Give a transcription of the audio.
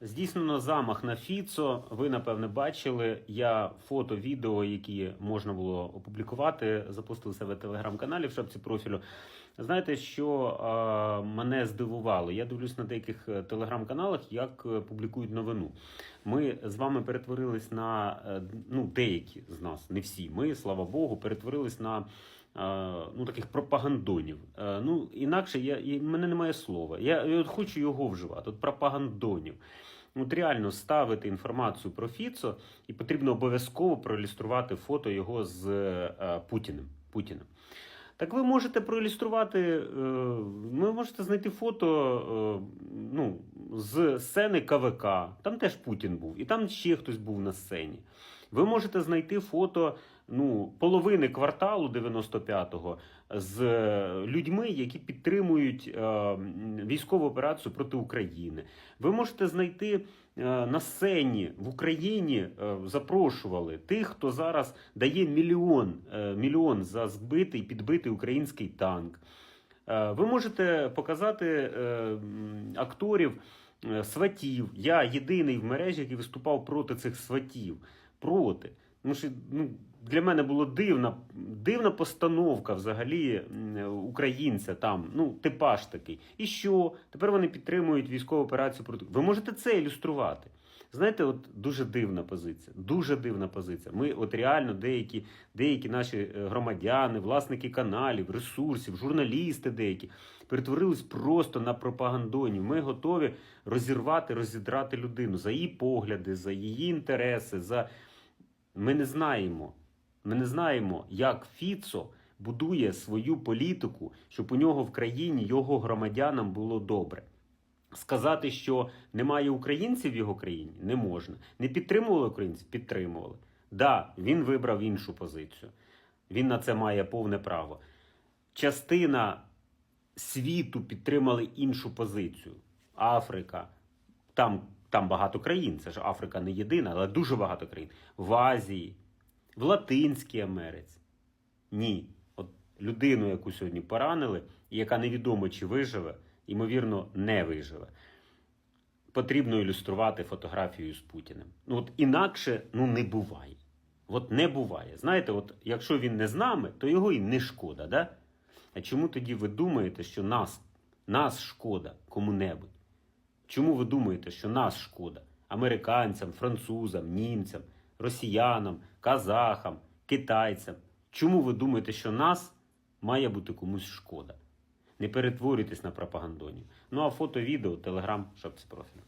Здійснено замах на Фіцо. Ви напевне бачили. Я фото, відео, які можна було опублікувати, запустив себе в телеграм-каналі в шапці профілю. Знаєте, що е, мене здивувало? Я дивлюсь на деяких е, телеграм-каналах, як е, публікують новину. Ми з вами перетворились на е, ну, деякі з нас, не всі. Ми, слава Богу, перетворились на. Е, Ну, таких пропагандонів. Е, Ну, інакше я, в мене немає слова. Я, я от хочу його вживати. От пропагандонів. От реально ставити інформацію про Фіцо, і потрібно обов'язково проілюструвати фото його з е, Путіним. Путіним. Так ви можете проілюструвати, ви можете знайти фото ну, з сцени КВК, там теж Путін був, і там ще хтось був на сцені. Ви можете знайти фото ну, половини кварталу 95-го з людьми, які підтримують е, військову операцію проти України. Ви можете знайти е, на сцені в Україні е, запрошували тих, хто зараз дає мільйон, е, мільйон за збитий підбитий український танк. Е, Ви можете показати е, акторів е, сватів. Я єдиний в мережі, який виступав проти цих сватів. Проти. Тому що ну, для мене була дивна, дивна постановка взагалі українця там, ну, типаж такий. І що? Тепер вони підтримують військову операцію проти. Ви можете це ілюструвати. Знаєте, от дуже дивна позиція. Дуже дивна позиція. Ми, от реально, деякі, деякі наші е, громадяни, власники каналів, ресурсів, журналісти деякі перетворились просто на пропагандонів. Ми готові розірвати, розідрати людину за її погляди, за її інтереси. за ми не знаємо. Ми не знаємо, як Фіцо будує свою політику, щоб у нього в країні його громадянам було добре. Сказати, що немає українців в його країні, не можна. Не підтримували українців? Підтримували. Да, він вибрав іншу позицію. Він на це має повне право. Частина світу підтримали іншу позицію. Африка, там, там багато країн, це ж Африка не єдина, але дуже багато країн. В Азії, в Латинській Америці. Ні. От людину, яку сьогодні поранили, і яка невідомо чи виживе, ймовірно, не виживе. Потрібно ілюструвати фотографію з Путіним. Ну от інакше ну не буває. От не буває. Знаєте, от якщо він не з нами, то його і не шкода, да? А чому тоді ви думаєте, що нас, нас шкода кому-небудь? Чому ви думаєте, що нас шкода американцям, французам, німцям, росіянам, казахам, китайцям? Чому ви думаєте, що нас має бути комусь шкода? Не перетворюйтесь на пропагандонів. Ну а фото, відео, телеграм, шапці профілю.